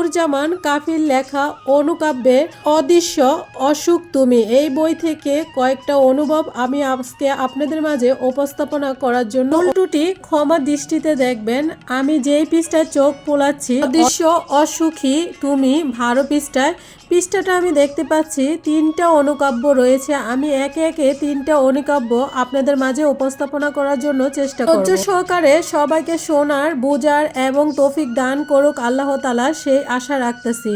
নূরজামান কাফির লেখা অনুকাব্যে অদৃশ্য, অসুখ তুমি। এই বই থেকে কয়েকটা অনুভব আমি আজকে আপনাদের মাঝে উপস্থাপনা করার জন্য। উল্টুটি ক্ষমা দৃষ্টিতে দেখবেন। আমি যেই পৃষ্ঠায় চোখ পোলাচ্ছি, অদৃশ্য, অসুখী তুমি ভারো পৃষ্ঠায় পৃষ্ঠাটা আমি দেখতে পাচ্ছি, তিনটা অনুকাব্য রয়েছে। আমি একে একে তিনটা অনুকাব্য আপনাদের মাঝে উপস্থাপনা করার জন্য চেষ্টা করব। সহকারে সবাইকে শোনার, বোঝার এবং তৌফিক দান করুক আল্লাহ তালা সেই আশা রাখতেছি।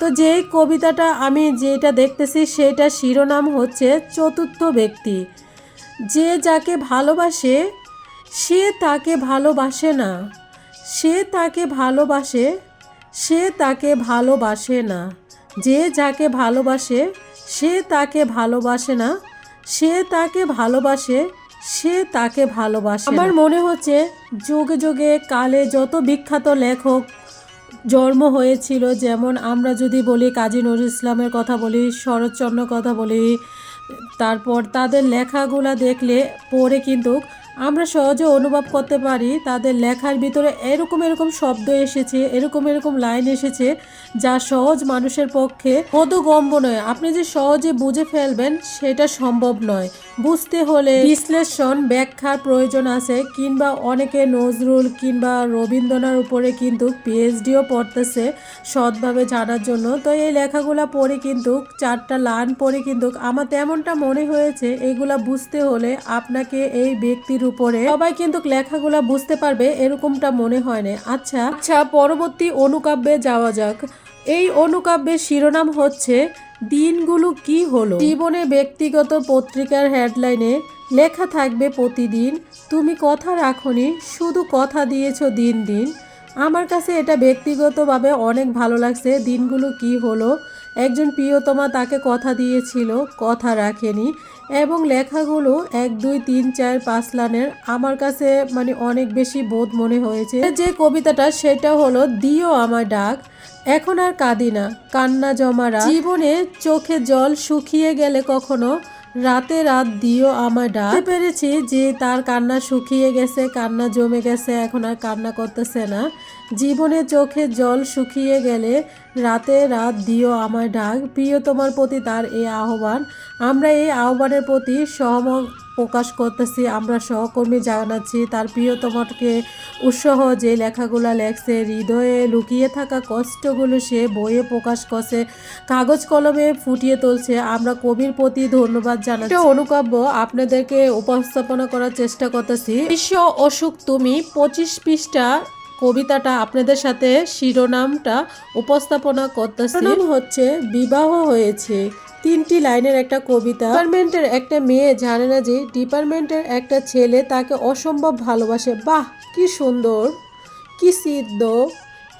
তো যেই কবিতাটা আমি যেটা দেখতেছি সেটা শিরোনাম হচ্ছে চতুর্থ ব্যক্তি। যে যাকে ভালোবাসে, সে তাকে ভালোবাসে না। সে তাকে ভালোবাসে, সে তাকে ভালোবাসে না। যে যাকে ভালোবাসে, সে তাকে ভালোবাসে না। সে তাকে ভালোবাসে, সে তাকে ভালোবাসে আমার মনে হচ্ছে, যুগে যুগে কালে যত বিখ্যাত লেখক জন্ম হয়েছিল, যেমন আমরা যদি বলি কাজী নজরুল ইসলামের কথা বলি শরৎচন্দ্র কথা বলি, তারপর তাদের লেখাগুলা দেখলে পড়ে কিন্তু আমরা সহজে অনুভব করতে পারি, তাদের লেখার ভিতরে এরকম এরকম শব্দ এসেছে, এরকম এরকম লাইন এসেছে, যা সহজ মানুষের পক্ষে বোধগম্য নয়। আপনি যে সহজে বুঝে ফেলবেন, সেটা সম্ভব নয়। বুঝতে হলে বিশ্লেষণ, ব্যাখ্যার প্রয়োজন আছে, কিংবা অনেকে নজরুল কিংবা রবীন্দ্রনাথ উপরে কিন্তু পিএইচডিও পড়তেছে সৎভাবে জানার জন্য। তো এই লেখাগুলা পড়ে কিন্তু, চারটা লাইন পড়ে কিন্তু, আমার তেমনটা মনে হয়েছে, এগুলা বুঝতে হলে আপনাকে এই ব্যক্তির উপরে। সবাই কিন্তু লেখাগুলা বুঝতে পারবে, এরকমটা মনে হয় না। আচ্ছা আচ্ছা পরবর্তী অনুকাব্যে যাওয়া যাক। এই অনুকাব্যের শিরোনাম হচ্ছে, দিনগুলো কি হলো? জীবনে ব্যক্তিগত পত্রিকার হেডলাইনে লেখা থাকবে প্রতিদিন, তুমি কথা রাখনি, শুধু কথা দিয়েছ দিন দিন। আমার কাছে এটা ব্যক্তিগতভাবে অনেক ভালো লাগছে, দিনগুলো কি হলো? একজন প্রিয়তমা তাকে কথা দিয়েছিল, কথা রাখেনি। এবং লেখাগুলো এক, দুই, তিন, চার, পাঁচ লানের। আমার কাছে মানে অনেক বেশি বোধ মনে হয়েছে। যে কবিতাটা, সেটা হলো, দিও আমার ডাক, এখন আর কাঁদি না, কান্না জমারা জীবনে চোখে জল শুকিয়ে গেলে কখনো রাতে রাত দিও আমার ডাক। পেরেছি যে তার কান্না শুকিয়ে গেছে, কান্না জমে গেছে, এখন আর কান্না করতেছে না। জীবনে চোখে জল শুকিয়ে গেলে রাতে রাত দিও আমার ডাক। প্রিয়, তোমার প্রতি তার এই আহ্বান। আমরা এই আহ্বানের প্রতি সহমত প্রকাশ করতেছি, আমরা সহকর্মী জানাচ্ছি। তার প্রিয়তমাকে উৎসাহ যে লেখাগুলো লেখছে, হৃদয়ে লুকিয়ে থাকা কষ্টগুলো সে বইয়ে প্রকাশ করছে, কাগজ কলমে ফুটিয়ে তুলছে। আমরা কবির প্রতি ধন্যবাদ জানাচ্ছি। অনুকাব্য আপনাদেরকে উপস্থাপনা করার চেষ্টা করতেছি। বিশ্ব অসুখ, তুমি পঁচিশ পৃষ্ঠা কবিতাটা আপনাদের সাথে শিরোনামটা উপস্থাপনা করতেছি। হচ্ছে, বিবাহ হয়েছে। তিনটি লাইনের একটা কবিতা। ডিপার্টমেন্টের একটা মেয়ে জানে না যে ডিপার্টমেন্টের একটা ছেলে তাকে অসম্ভব ভালোবাসে। বাহ, কি সুন্দর, কি সিদ্ধ,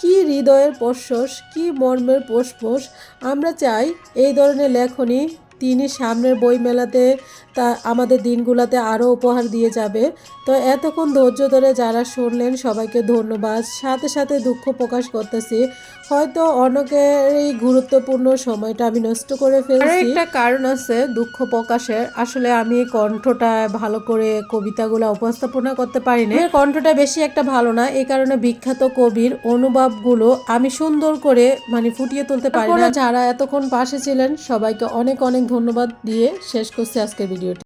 কি হৃদয়ের প্রশ্বাস, কি মর্মের পোষপোষ। আমরা চাই এই ধরনের লেখনী তিনি সামনের বই মেলাতে তা আমাদের দিনগুলোতে আরও উপহার দিয়ে যাবে। তো এতক্ষণ ধৈর্য ধরে যারা শুনলেন সবাইকে ধন্যবাদ। সাথে সাথে দুঃখ প্রকাশ করতেছি। হয়তো অনেকের এই গুরুত্বপূর্ণ সময়টা আমি নষ্ট করে ফেলছি। একটা কারণ আছে দুঃখ প্রকাশের। আসলে আমি কণ্ঠটা ভালো করে কবিতাগুলো উপস্থাপনা করতে পারি না কণ্ঠটা বেশি একটা ভালো না এই কারণে বিখ্যাত কবির অনুভবগুলো আমি সুন্দর করে মানে ফুটিয়ে তুলতে পারি না। যারা এতক্ষণ পাশে ছিলেন সবাইকে অনেক অনেক ধন্যবাদ দিয়ে শেষ করছি আজকের ভিডিওটি।